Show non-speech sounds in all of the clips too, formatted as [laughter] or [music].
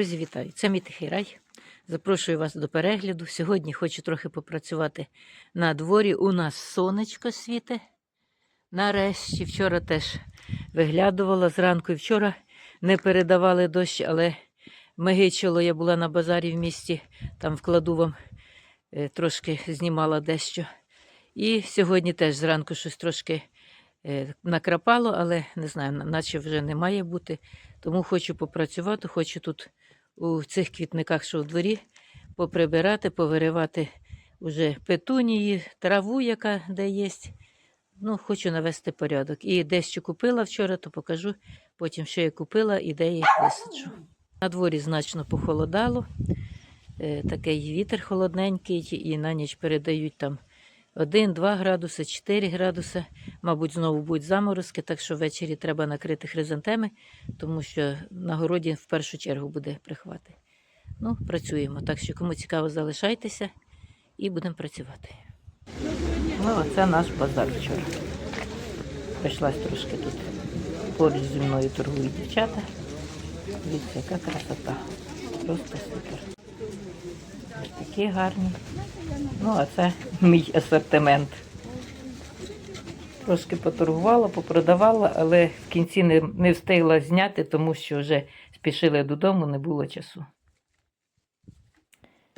Друзі, вітаю! Це мій тихий рай. Запрошую вас до перегляду. Сьогодні хочу трохи попрацювати на дворі. У нас сонечко світе. Нарешті, вчора теж виглядувала зранку і вчора не передавали дощ, але мигичило, я була на базарі в місті, там вкладу вам е, трошки знімала дещо. І сьогодні теж зранку щось трошки е, накрапало, але не знаю, наче вже не має бути. Тому хочу попрацювати, хочу тут у цих квітниках, що в дворі, поприбирати, повиривати уже петунії, траву, яка де є. Ну, хочу навести порядок. І дещо купила вчора, то покажу потім, що я купила і де я висаджу. На дворі значно похолодало. Е, такий вітер холодненький, і на ніч передають там 1-2 градуси, 4 градуси. Мабуть, знову будуть заморозки, так що ввечері треба накрити хризантеми, тому що на городі в першу чергу буде прихвати. Ну, працюємо. Так що, кому цікаво, залишайтеся і будемо працювати. Ну, оце наш базар вчора. Прийшлась трошки тут. Поруч зі мною торгують дівчата. Дивіться, яка красота. Просто супер. Такі гарні. Ну, а це мій асортимент. Трошки поторгувала, попродавала, але в кінці не, не встигла зняти, тому що вже спішили додому, не було часу.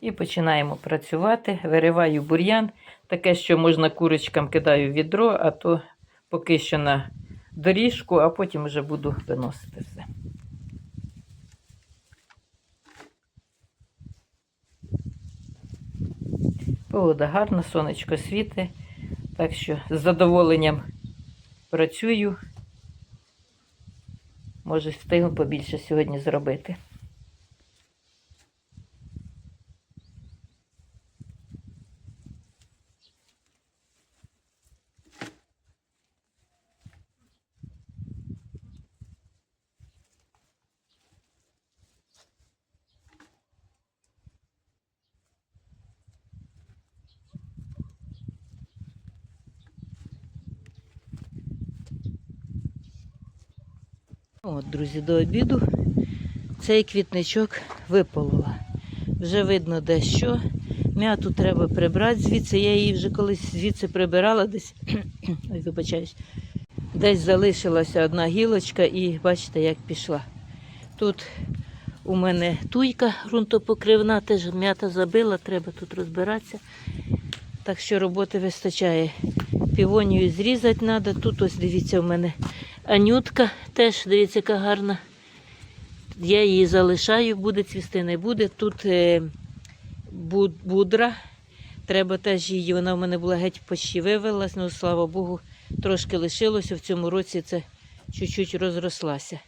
І починаємо працювати. Вириваю бур'ян. Таке, що можна курочкам кидаю в відро, а то поки що на доріжку, а потім вже буду виносити все. Погода гарна, сонечко світи. Так що з задоволенням працюю. Може, встигну побільше сьогодні зробити. От, друзі, до обіду цей квітничок виполола. Вже видно де що. М'яту треба прибрати звідси. Я її вже колись звідси прибирала десь. [clears throat] Вибачаюсь. Десь залишилася одна гілочка і бачите, як пішла. Тут у мене туйка ґрунтопокривна, теж м'ята забила, треба тут розбиратися. Так що роботи вистачає. Півонію зрізати треба. Тут ось дивіться, у мене Анютка теж, дивіться, яка гарна. Я її залишаю, буде цвісти, не буде. Тут е, бу- будра. Треба теж її, вона в мене була геть почти вивелась, ну слава Богу, трошки лишилося. В цьому році це чуть-чуть розрослася.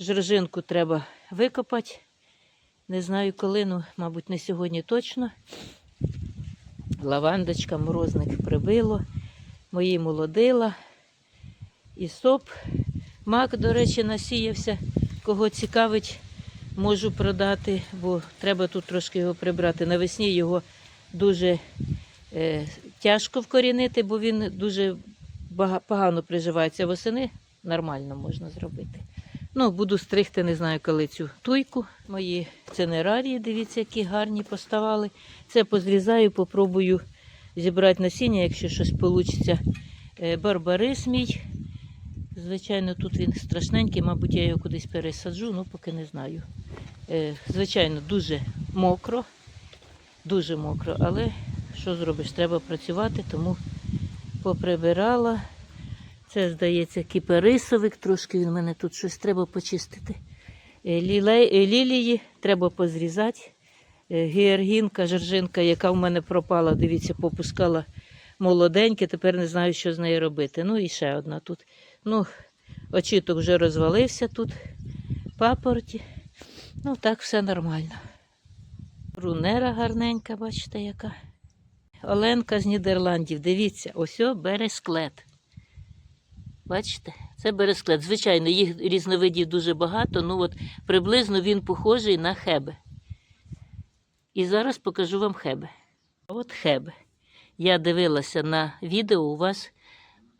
Жоржинку треба викопати. Не знаю коли, ну, мабуть, не сьогодні точно. Лавандочка, морозник прибило, мої молодила. І соп. Мак, до речі, насіявся. Кого цікавить, можу продати, бо треба тут трошки його прибрати. Навесні його дуже е, тяжко вкорінити, бо він дуже погано приживається. Восени нормально можна зробити. Ну, буду стригти, не знаю, коли цю туйку. Мої цинерарії, дивіться, які гарні поставали. Це позрізаю, попробую зібрати насіння, якщо щось вийде. Барбарис мій. Звичайно, тут він страшненький, мабуть, я його кудись пересаджу, ну поки не знаю. Е, Звичайно, дуже мокро, дуже мокро, але що зробиш? Треба працювати, тому поприбирала. Це, здається, кіперисовик, трошки він мене тут щось треба почистити. Е, лілей- е, Лілії треба позрізати. Георгінка, жоржинка, яка в мене пропала, дивіться, попускала молоденьке, тепер не знаю, що з нею робити. Ну і ще одна тут. Ну, очіток вже розвалився тут, папороті. Ну, так все нормально. Брунера гарненька, бачите, яка. Оленка з Нідерландів. Дивіться, ось бересклет. Бачите? Це бересклет. Звичайно, їх різновидів дуже багато, ну от приблизно він похожий на хебе. І зараз покажу вам хебе. От хебе. Я дивилася на відео, у вас,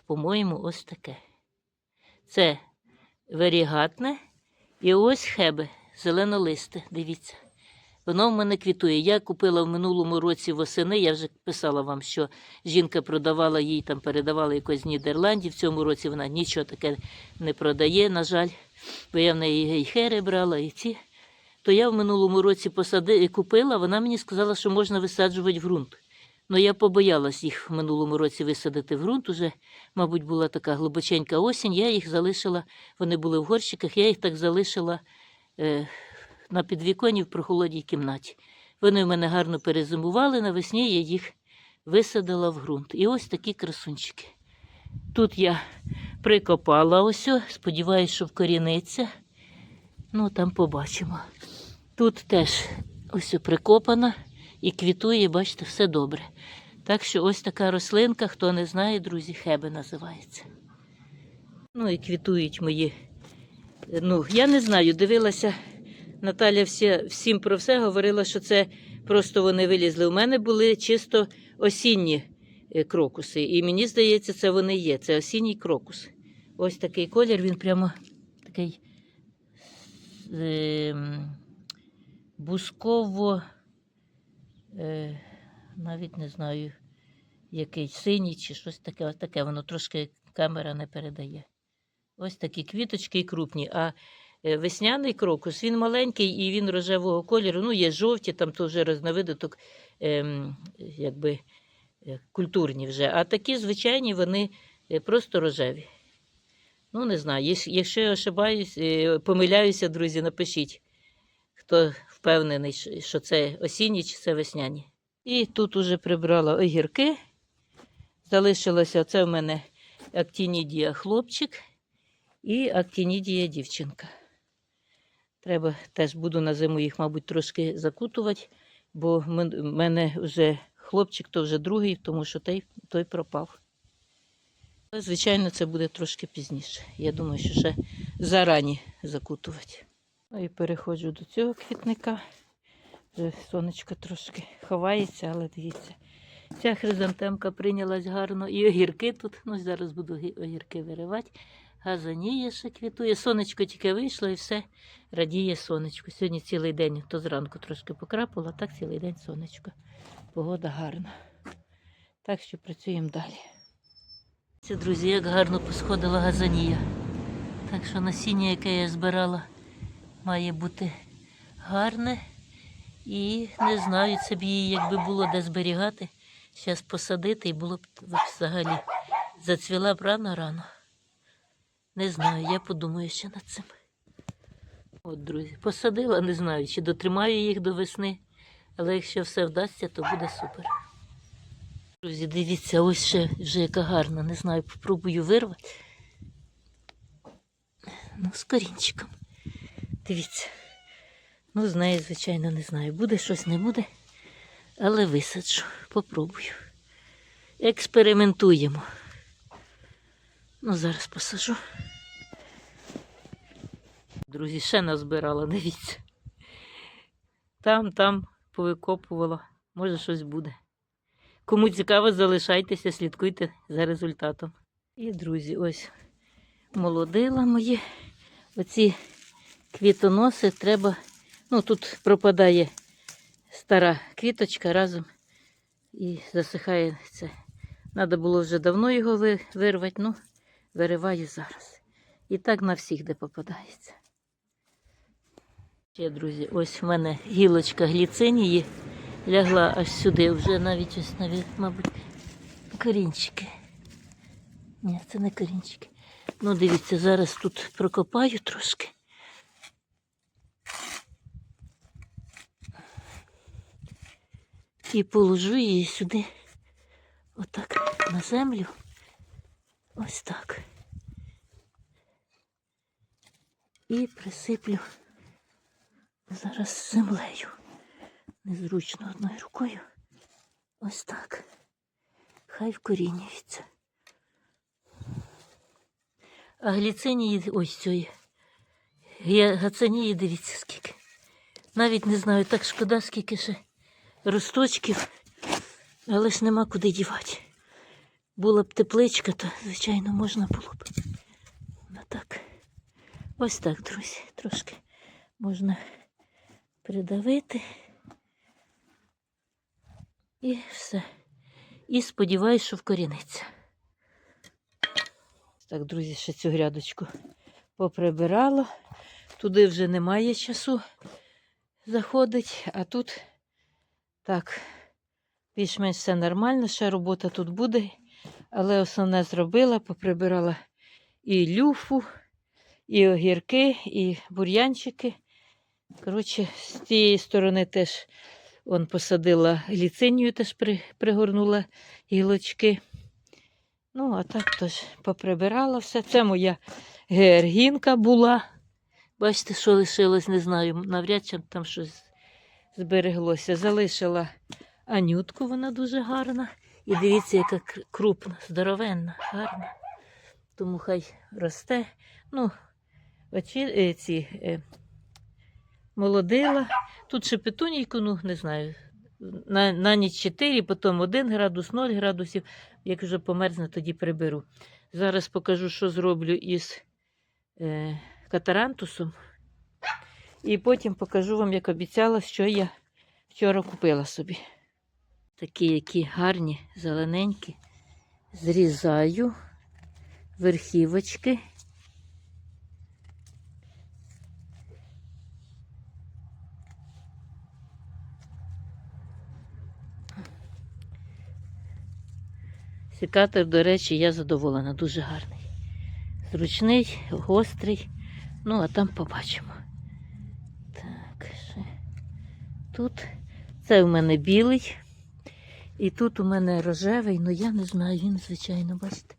по-моєму, ось таке. Це варігатне і ось хебе. зеленолисте, дивіться. Воно в мене квітує. Я купила в минулому році восени. Я вже писала вам, що жінка продавала їй там, передавала якось з Нідерландів. В цьому році вона нічого таке не продає, на жаль. Бо я в неї і хери брала, і ці. То я в минулому році посади... купила, вона мені сказала, що можна висаджувати в ґрунт. Ну я побоялась їх в минулому році висадити в ґрунт. Уже, мабуть, була така глибоченька осінь. Я їх залишила, вони були в горщиках, я їх так залишила е, на підвіконні в прохолодній кімнаті. Вони в мене гарно перезимували, навесні я їх висадила в ґрунт. І ось такі красунчики. Тут я прикопала ось, о, сподіваюсь, що вкоріниться. Ну, там побачимо. Тут теж ось прикопана і квітує, бачите, все добре. Так що ось така рослинка, хто не знає, друзі, хеби називається. Ну і квітують мої. Ну, я не знаю, дивилася, Наталя всі, всім про все говорила, що це просто вони вилізли. У мене були чисто осінні е, крокуси. І мені здається, це вони є. Це осінній крокус. Ось такий колір, він прямо такий е, бусково, е, навіть не знаю, який синій чи щось таке. Ось таке воно трошки камера не передає. Ось такі квіточки і крупні. А е, весняний крокус, він маленький і він рожевого кольору. Ну, є жовті, там то вже різновидоток, ем, якби е, культурні вже. А такі звичайні вони просто рожеві. Ну, не знаю. Якщо я ошибаюсь, помиляюся, друзі, напишіть, хто впевнений, що- це осінні чи це весняні. І тут уже прибрала огірки. Залишилося це в мене актінідія хлопчик і актінідія дівчинка. Треба теж буду на зиму їх, мабуть, трошки закутувати, бо в мене вже хлопчик, то вже другий, тому що той, той пропав. Звичайно, це буде трошки пізніше. Я думаю, що ще зарані закутувати. Ну і переходжу до цього квітника. Вже сонечко трошки ховається, але дивіться. Ця хризантемка прийнялась гарно. І огірки тут. Ну, зараз буду огірки виривати. Газаніє ще квітує. Сонечко тільки вийшло і все радіє сонечко. Сьогодні цілий день, то зранку трошки покрапало, а так цілий день сонечко. Погода гарна. Так що працюємо далі. Друзі, як гарно посходила газанія. Так що насіння, яке я збирала, має бути гарне. І не знаю, це б її, якби було де зберігати, зараз посадити і було б взагалі зацвіла б рано-рано. Не знаю, я подумаю ще над цим. От, друзі, посадила, не знаю, чи дотримаю їх до весни, але якщо все вдасться, то буде супер. Друзі, дивіться, ось ще вже яка гарна, не знаю, попробую вирвати. Ну, з корінчиком. Дивіться. Ну, з неї, звичайно, не знаю. Буде щось, не буде. Але висаджу, попробую. Експериментуємо. Ну, зараз посажу. Друзі, ще назбирала, дивіться. Там, там повикопувала. Може, щось буде. Кому цікаво, залишайтеся, слідкуйте за результатом. І, друзі, ось молодила мої. Оці квітоноси треба. Ну, тут пропадає стара квіточка разом і засихає це. Треба було вже давно його вирвати, ну, вириваю зараз. І так на всіх, де попадається. Ще, друзі, ось в мене гілочка гліцинії лягла аж сюди, вже навіть ось навіть, мабуть, корінчики. Ні, це не корінчики. Ну, дивіться, зараз тут прокопаю трошки. І положу її сюди, отак, на землю. Ось так. І присиплю зараз землею. Незручно одною рукою. Ось так. Хай вкорінюється. А гліцинії, ось цієї. Гацинії, дивіться скільки. Навіть не знаю, так шкода, скільки ще росточків, але ж нема куди дівати. Була б тепличка, то, звичайно, можна було б. Ну так. Ось так, друзі, трошки можна придавити. І все. І сподіваюсь, що вкоріниться. Так, друзі, ще цю грядочку поприбирала. Туди вже немає часу заходить, а тут так, більш-менш все нормально, ще робота тут буде. Але основне зробила, поприбирала і люфу, і огірки, і бур'янчики. Коротше, з тієї сторони теж он посадила гліцинію, теж при, пригорнула гілочки. Ну, а так теж поприбирала все. Це моя георгінка була. Бачите, що лишилось, не знаю, навряд чи там щось збереглося. Залишила анютку, вона дуже гарна. І дивіться, яка крупна, здоровенна, гарна. Тому хай росте. Ну, очі, е, ці, е, молодила. Тут ще петунійку, ну, не знаю. На, на ніч 4, потім 1 градус, 0 градусів. Як вже померзне, тоді приберу. Зараз покажу, що зроблю із е, катарантусом. І потім покажу вам, як обіцяла, що я вчора купила собі. Такі, які гарні, зелененькі. Зрізаю верхівочки. Секатор, до речі, я задоволена, дуже гарний. Зручний, гострий. Ну, а там побачимо. Так, ще. Тут це у мене білий. І тут у мене рожевий, ну я не знаю, він, звичайно, бачите,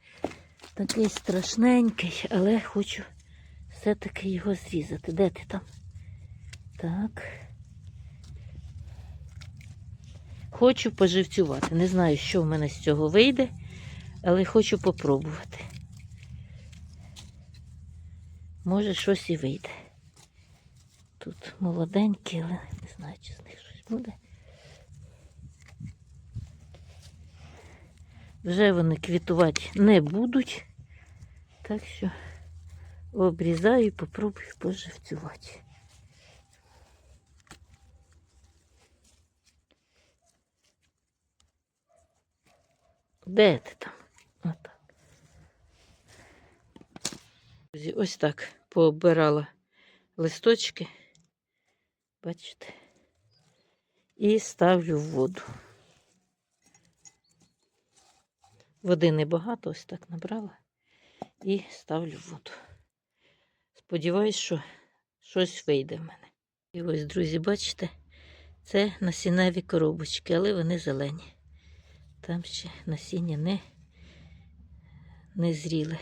такий страшненький, але хочу все-таки його зрізати. Де ти там? Так. Хочу поживцювати. Не знаю, що в мене з цього вийде, але хочу попробувати. Може, щось і вийде. Тут молоденькі, але не знаю, чи з них щось буде. Вже вони квітувати не будуть. Так що обрізаю і попробую поживцювати. Де ти там? Отак. Ось так пообирала листочки. Бачите? І ставлю в воду. Води небагато, ось так набрала і ставлю воду. Сподіваюсь, що щось вийде в мене. І ось, друзі, бачите, це насінневі коробочки, але вони зелені. Там ще насіння не, не зріле.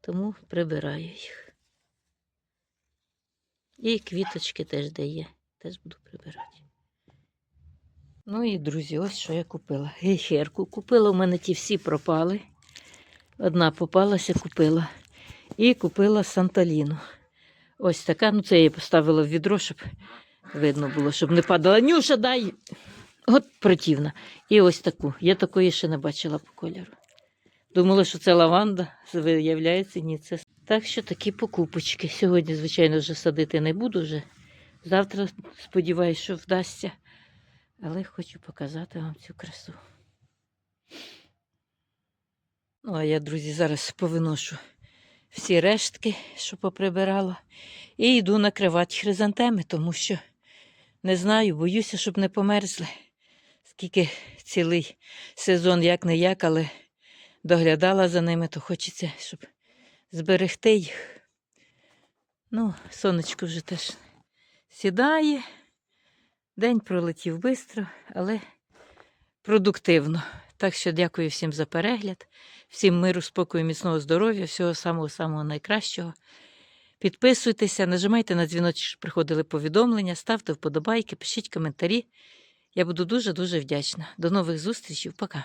Тому прибираю їх. І квіточки теж де є, теж буду прибирати. Ну і, друзі, ось що я купила. Гейхерку купила, у мене ті всі пропали. Одна попалася, купила. І купила Санталіну. Ось така. Ну, це я її поставила в відро, щоб видно було, щоб не падала. Нюша, дай. От противна. І ось таку. Я такої ще не бачила по кольору. Думала, що це лаванда, виявляється, ні, це. Так що такі покупочки. Сьогодні, звичайно, вже садити не буду вже. Завтра сподіваюся, що вдасться. Але хочу показати вам цю красу. Ну, а я, друзі, зараз повиношу всі рештки, що поприбирала, і йду накривати хризантеми, тому що не знаю, боюся, щоб не померзли. Скільки цілий сезон як не як, але доглядала за ними, то хочеться, щоб зберегти їх. Ну, сонечко вже теж сідає. День пролетів швидко, але продуктивно. Так що дякую всім за перегляд, всім миру, спокою, міцного здоров'я, всього самого-самого найкращого. Підписуйтеся, нажимайте на дзвіночок, щоб приходили повідомлення, ставте вподобайки, пишіть коментарі. Я буду дуже-дуже вдячна. До нових зустрічей. Пока.